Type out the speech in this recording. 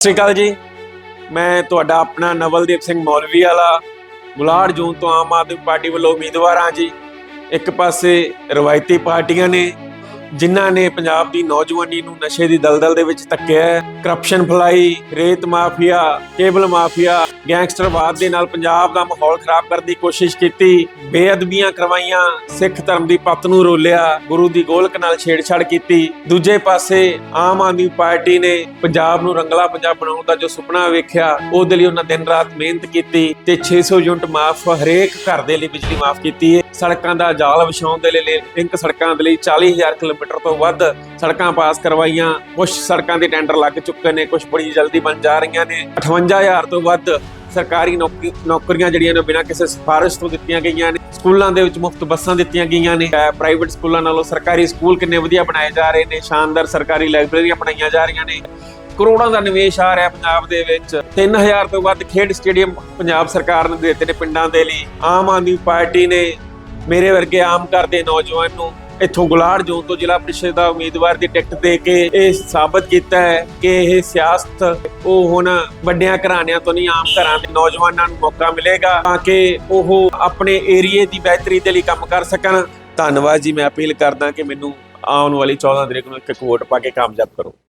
ਸਤਿ ਸ਼੍ਰੀ ਅਕਾਲ ਜੀ। ਮੈਂ ਤੁਹਾਡਾ ਆਪਣਾ ਨਵਲਦੀਪ ਸਿੰਘ ਮੌਲਵੀ ਵਾਲਾ ਬੁਲਾੜ ਜੂਨ ਤੋਂ ਆਮ ਆਦਮੀ ਪਾਰਟੀ ਵੱਲੋਂ ਉਮੀਦਵਾਰ ਹਾਂ ਜੀ। ਇੱਕ ਪਾਸੇ ਰਵਾਇਤੀ ਪਾਰਟੀਆਂ ਨੇ, ਜਿਨ੍ਹਾਂ ਨੇ ਪੰਜਾਬ ਦੀ ਨੌਜਵਾਨੀ ਨੂੰ ਨਸ਼ੇ ਦੀ ਦਲਦਲ ਦੇ ਵਿੱਚ ਧੱਕਿਆ ਹੈ। ਕਰਪਸ਼ਨ ਫਲਾਈ, ਰੇਤ ਮਾਫੀਆ ਕੇਬਲ ਮਾਫੀਆ ਗੈਂਗਸਟਰਵਾਦ ਦੇ ਨਾਲ ਪੰਜਾਬ ਦਾ ਮਾਹੌਲ ਖਰਾਬ ਕਰਨ ਦੀ ਕੋਸ਼ਿਸ਼ ਕੀਤੀ। ਬੇਅਦਬੀਆਂ ਕਰਵਾਈਆਂ, ਸਿੱਖ ਧਰਮ ਦੀ ਪੱਤ ਨੂੰ ਰੋਲਿਆ, ਗੁਰੂ ਦੀ ਗੋਲਕ ਨਾਲ ਛੇੜਛਾੜ ਕੀਤੀ। ਦੂਜੇ ਪਾਸੇ ਆਮ ਆਦਮੀ ਪਾਰਟੀ ਨੇ ਪੰਜਾਬ ਨੂੰ ਰੰਗਲਾ ਪੰਜਾਬ ਬਣਾਉਣ ਦਾ ਜੋ ਸੁਪਨਾ ਵੇਖਿਆ, ਉਹਦੇ ਲਈ ਉਹਨਾਂ ਦਿਨ ਰਾਤ ਮਿਹਨਤ ਕੀਤੀ ਤੇ 600 ਯੂਨਿਟ ਮਾਫ ਹਰੇਕ ਘਰ ਦੇ ਲਈ ਬਿਜਲੀ ਮਾਫ ਕੀਤੀ ਹੈ ਸੜਕਾਂ ਦਾ ਜਾਲ ਵਿਛਾਉਣ ਦੇ ਲਈ ਲਿੰਕ ਸੜਕਾਂ ਦੇ ਲਈ 40000 ਕਿਲੋਮੀਟਰ ਤੋਂ ਵੱਧ ਸੜਕਾਂ ਪਾਸ ਕਰਵਾਈਆਂ। ਕੁਝ ਸੜਕਾਂ ਦੇ ਟੈਂਡਰ ਲੱਗ ਚੁੱਕੇ ਨੇ ਕੁਝ ਬੜੀ ਜਲਦੀ ਬਣ ਜਾ ਰਹੀਆਂ ਨੇ। 58000 ਤੋਂ ਵੱਧ ਸਰਕਾਰੀ ਨੌਕਰੀ- ਨੌਕਰੀਆਂ ਜਿਹੜੀਆਂ ਨੇ ਬਿਨਾਂ ਕਿਸੇ ਸਿਫਾਰਿਸ਼ ਤੋਂ ਦਿੱਤੀਆਂ ਗਈਆਂ ਨੇ। ਸਕੂਲਾਂ ਦੇ ਵਿੱਚ ਮੁਫਤ ਬੱਸਾਂ ਦਿੱਤੀਆਂ ਗਈਆਂ ਨੇ। ਪ੍ਰਾਈਵੇਟ ਸਕੂਲਾਂ ਨਾਲੋਂ ਸਰਕਾਰੀ ਸਕੂਲ ਕਿੰਨੇ ਵਧੀਆ ਬਣਾਏ ਜਾ ਰਹੇ ਨੇ। ਸ਼ਾਨਦਾਰ ਸਰਕਾਰੀ ਲਾਇਬ੍ਰੇਰੀਆਂ ਬਣਾਈਆਂ ਜਾ ਰਹੀਆਂ ਨੇ। ਕਰੋੜਾਂ ਦਾ ਨਿਵੇਸ਼ ਆ ਰਿਹਾ ਪੰਜਾਬ ਦੇ ਵਿੱਚ। 3000 ਤੋਂ ਵੱਧ ਖੇਡ ਸਟੇਡੀਅਮ ਪੰਜਾਬ ਸਰਕਾਰ ਨੇ ਦਿੱਤੇ ਨੇ ਪਿੰਡਾਂ ਦੇ ਲਈ। ਆਮ ਆਦਮੀ ਪਾਰਟੀ ਨੇ ਮੇਰੇ ਵਰਗੇ ਆਮ ਘਰ ਦੇ ਨੌਜਵਾਨ ਨੂੰ ਇੱਥੋਂ ਗੁਲਾੜ ਜੋਨ ਤੋਂ ਜ਼ਿਲ੍ਹਾ ਪ੍ਰੀਸ਼ਦ ਦਾ ਉਮੀਦਵਾਰ ਦੀ ਟਿਕਟ ਦੇ ਕੇ ਇਹ ਸਾਬਤ ਕੀਤਾ ਹੈ ਕਿ ਇਹ ਸਿਆਸਤ ਉਹ ਹੁਣ ਵੱਡਿਆਂ ਘਰਾਣਿਆਂ ਤੋਂ ਨਹੀਂ, ਆਮ ਘਰਾਂ ਦੇ ਨੌਜਵਾਨਾਂ ਨੂੰ ਮੌਕਾ ਮਿਲੇਗਾ ਤਾਂ ਕਿ ਉਹ ਆਪਣੇ ਏਰੀਏ ਦੀ ਬਿਹਤਰੀ ਦੇ ਲਈ ਕੰਮ ਕਰ ਸਕਣ। ਧੰਨਵਾਦ ਜੀ, ਮੈਂ ਅਪੀਲ ਕਰਦਾ ਕਿ ਮੈਨੂੰ ਆਉਣ ਵਾਲੀ 14 ਤਰੀਕ ਨੂੰ ਇੱਕ ਇੱਕ ਵੋਟ ਪਾ ਕੇ ਕਾਮਯਾਬ ਕਰੋ।